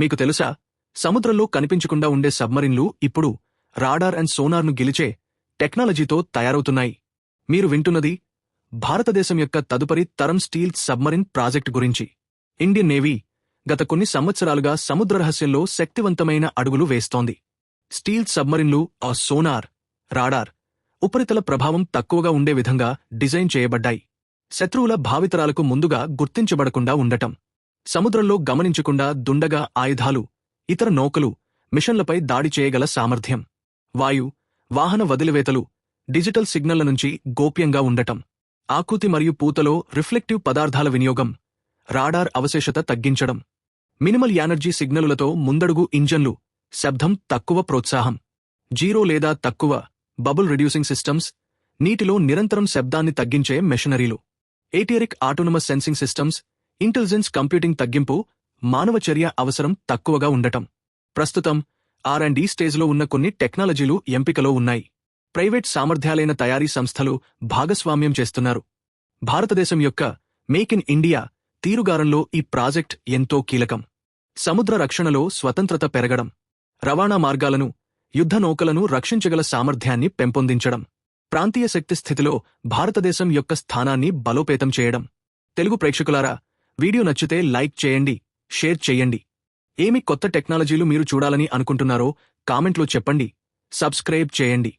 మీకు తెలుసా? సముద్రంలో కనిపించకుండా ఉండే సబ్మరిన్లు ఇప్పుడు రాడార్ అండ్ సోనార్ను గెలిచే టెక్నాలజీతో తయారవుతున్నాయి. మీరు వింటున్నది భారతదేశం యొక్క తదుపరి తరం స్టీల్ సబ్మరిన్ ప్రాజెక్ట్ గురించి. ఇండియన్ నేవీ గత కొన్ని సంవత్సరాలుగా సముద్ర రహస్యంలో శక్తివంతమైన అడుగులు వేస్తోంది. స్టీల్ సబ్మరిన్లు ఆ సోనార్ రాడార్ ఉపరితల ప్రభావం తక్కువగా ఉండే విధంగా డిజైన్ చేయబడ్డాయి. శత్రువుల భావితరాలకు ముందుగా గుర్తించబడకుండా ఉండటం. సముద్రంలో గమనించకుండా దుండగా ఆయుధాలు ఇతర నౌకలు మిషన్లపై దాడి చేయగల సామర్థ్యం. వాయు వాహన వదిలివేతలు డిజిటల్ సిగ్నళ్ళ నుంచి గోప్యంగా ఉండటం ఆకృతి మరియు పూతలో రిఫ్లెక్టివ్ పదార్థాల వినియోగం రాడార్ అవశేషత తగ్గించడం మినిమల్ యానర్జీ సిగ్నలులతో ముందడుగు ఇంజన్లు శబ్దం తక్కువ ప్రోత్సాహం జీరో లేదా తక్కువ బబుల్ రిడ్యూసింగ్ సిస్టమ్స్ నీటిలో నిరంతరం శబ్దాన్ని తగ్గించే మెషనరీలు ఏటియరిక్ autonomous sensing systems intelligence computing తగ్గింపు మానవ చర్య అవసరం తక్కువగా ఉండటం. ప్రస్తుతం ఆర్ అండ్ డి స్టేజ్లో ఉన్న కొన్ని టెక్నాలజీలు ఎంపికలో ఉన్నాయి. ప్రైవేట్ సామర్థ్యాలైన తయారీ సంస్థలు భాగస్వామ్యం చేస్తున్నారు. భారతదేశం యొక్క మేక్ ఇన్ ఇండియా తీరుగారంలో ఈ ప్రాజెక్ట్ ఎంతో కీలకం. సముద్ర రక్షణలో స్వతంత్రత పెరగడం రవాణా మార్గాలను యుద్ధ నౌకలను రక్షించగల సామర్థ్యాన్ని పెంపొందించడం ప్రాంతీయ శక్తి స్థితిలో భారతదేశం యొక్క స్థానాన్ని బలోపేతం చేయడం. తెలుగు ప్రేక్షకులారా వీడియో నచ్చితే లైక్ చేయండి షేర్ చేయండి. ఏమి కొత్త టెక్నాలజీలు మీరు చూడాలని అనుకుంటున్నారో కామెంట్లో చెప్పండి. సబ్స్క్రైబ్ చేయండి.